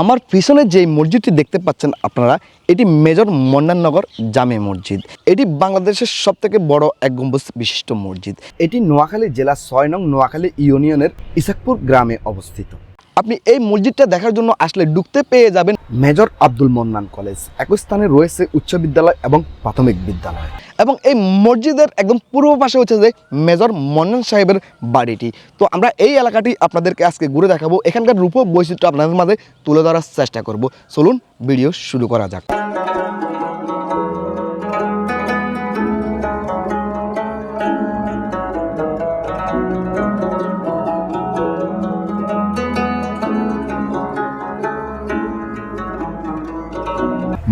আমার পিছনে যে মসজিদটি দেখতে পাচ্ছেন আপনারা, এটি মেজর মন্নাননগর জামে মসজিদ। এটি বাংলাদেশের সবথেকে বড় এক গম্বুজ বিশিষ্ট মসজিদ। এটি নোয়াখালী জেলা ছয় নং নোয়াখালী ইউনিয়নের ইসাকপুর গ্রামে অবস্থিত। আপনি এই মসজিদটা দেখার জন্য আসলে ঢুকতে পেয়ে যাবেন মেজর আব্দুল মন্নান কলেজ, একই স্থানে রয়েছে উচ্চ বিদ্যালয় এবং প্রাথমিক বিদ্যালয়। এবং এই মসজিদের একদম পূর্ব পাশে হচ্ছে যে মেজর মন্নান সাহেবের বাড়িটি। তো আমরা এই এলাকাটি আপনাদেরকে আজকে ঘুরে দেখাবো। এখানকার রূপ বৈচিত্র্য আপনাদের মাঝে তুলে ধরার চেষ্টা করব। চলুন, ভিডিও শুরু করা যাক।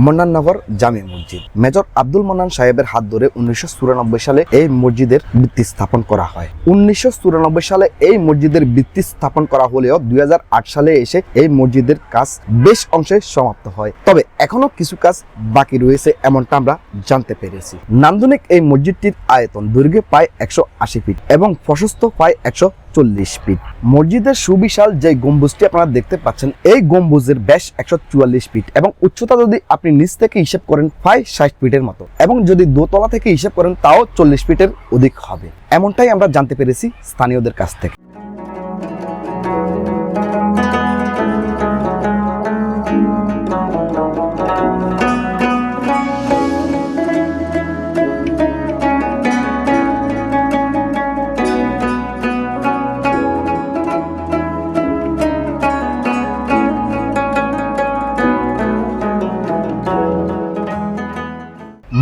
মন্নাননগর জামে মসজিদ। মেজর আব্দুল মান্নান সাহেবের হাত ধরে উনিশশো চুরানব্বই সালে এই মসজিদের ভিত্তি স্থাপন করা হয়। উনিশশো চুরানব্বই সালে এই মসজিদের ভিত্তি স্থাপন করা হলেও দুই হাজার আট সালে এসে এই মসজিদের কাজ বেশ অংশে সমাপ্ত হয়। তবে এখনও কিছু কাজ বাকি রয়েছে এমনটা আমরা জানতে পেরেছি। নান্দনিক এই মসজিদটির আয়তন দৈর্ঘ্যে প্রায় একশো আশি ফিট এবং প্রশস্ত প্রায় একশো চল্লিশ ফিট মসজিদের সুবিশাল যে গম্বুজটি আপনারা দেখতে পাচ্ছেন, এই গম্বুজের ব্যাস একশো চুয়াল্লিশ ফিট এবং উচ্চতা যদি আপনি নিচ থেকে হিসেব করেন প্রায় ষাট ফিটের মতো। এবং যদি দোতলা থেকে হিসেব করেন, তাও চল্লিশ ফিটের অধিক হবে। এমনটাই আমরা জানতে পেরেছি স্থানীয়দের কাছ থেকে।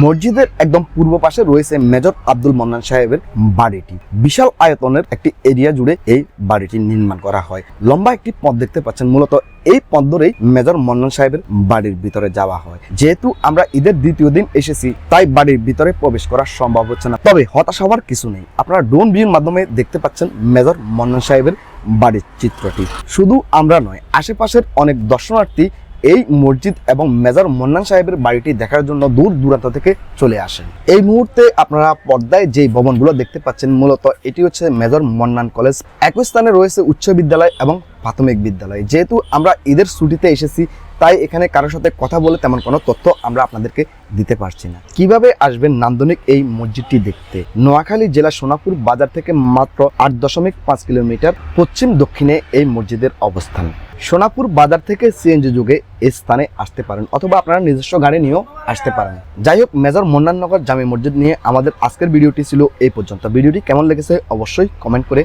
মসজিদের একদম পূর্ব পাশে রয়েছে মেজর আব্দুল মন্নান সাহেবের বাড়িটি। বিশাল আয়তনের একটি এরিয়া জুড়ে এই বাড়িটি নির্মাণ করা হয়। লম্বা একটি পথ দেখতে পাচ্ছেন মূলত এই পথ ধরেই মেজর মন্নান সাহেবের বাড়ির ভিতরে যাওয়া হয়। যেহেতু আমরা ঈদের দ্বিতীয় দিন এসেছি, তাই বাড়ির ভিতরে প্রবেশ করা সম্ভব হচ্ছে না। তবে হতাশ হওয়ার কিছু নেই। আপনারা ড্রোন ভিউর মাধ্যমে দেখতে পাচ্ছেন মেজর মন্নান সাহেবের বাড়ির চিত্রটি। শুধু আমরা নয়, আশেপাশের অনেক দর্শনার্থী এই মসজিদ এবং মেজর মন্নান সাহেবের বাড়িটি দেখার জন্য দূর দূরান্ত থেকে চলে আসেন। এই মুহূর্তে আপনারা পর্দায় যে ভবনগুলো দেখতে পাচ্ছেন, মূলত এটি হচ্ছে মেজর মন্নান কলেজ। একই স্থানে রয়েছে উচ্চ বিদ্যালয় এবং প্রাথমিক বিদ্যালয়। যেহেতু আমরা ঈদের ছুটিতে এসেছি, তাই এখানে কারোর সাথে কথা বলে তেমন কোনো তথ্য আমরা আপনাদেরকে দিতে পারছি না। কীভাবে আসবেন নান্দনিক এই মসজিদটি দেখতে? নোয়াখালী জেলা সোনাপুর বাজার থেকে মাত্র আট দশমিক পাঁচ কিলোমিটার পশ্চিম দক্ষিণে এই মসজিদের অবস্থান। সোনাপুর বাজার থেকে সিএনজি যুগে স্থানে আসতে পারেন অথবা আপনারা নিজস্ব গাড়ি নিয়েও আসতে পারেন। যাই হোক, মেজর মন্নাননগর জামে মসজিদ নিয়ে আমাদের আজকের ভিডিওটি ছিল এই পর্যন্ত। ভিডিওটি কেমন লেগেছে অবশ্যই কমেন্ট করে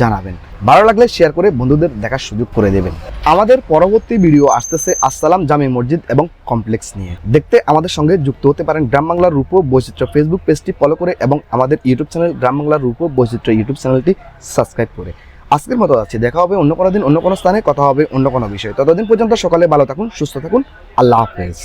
জানাবেন। ভালো লাগলে শেয়ার করে বন্ধুদের দেখার সুযোগ করে দেবেন। আমাদের পরবর্তী ভিডিও আসতেছে আসসালাম জামে মসজিদ এবং কমপ্লেক্স নিয়ে। দেখতে আমাদের সঙ্গে যুক্ত হতে পারেন গ্রাম বাংলার রূপ বৈচিত্র্য ফেসবুক পেজটি ফলো করে এবং আমাদের ইউটিউব চ্যানেল গ্রাম বাংলার রূপ বৈচিত্র্য ইউটিউব চ্যানেলটি সাবস্ক্রাইব করে। আজকের মতো আছে। দেখা হবে অন্য কোনো দিন, অন্য কোনো স্থানে, কথা হবে অন্য কোনো বিষয়ে। ততদিন পর্যন্ত সকালে ভালো থাকুন, সুস্থ থাকুন। আল্লাহ হাফেজ।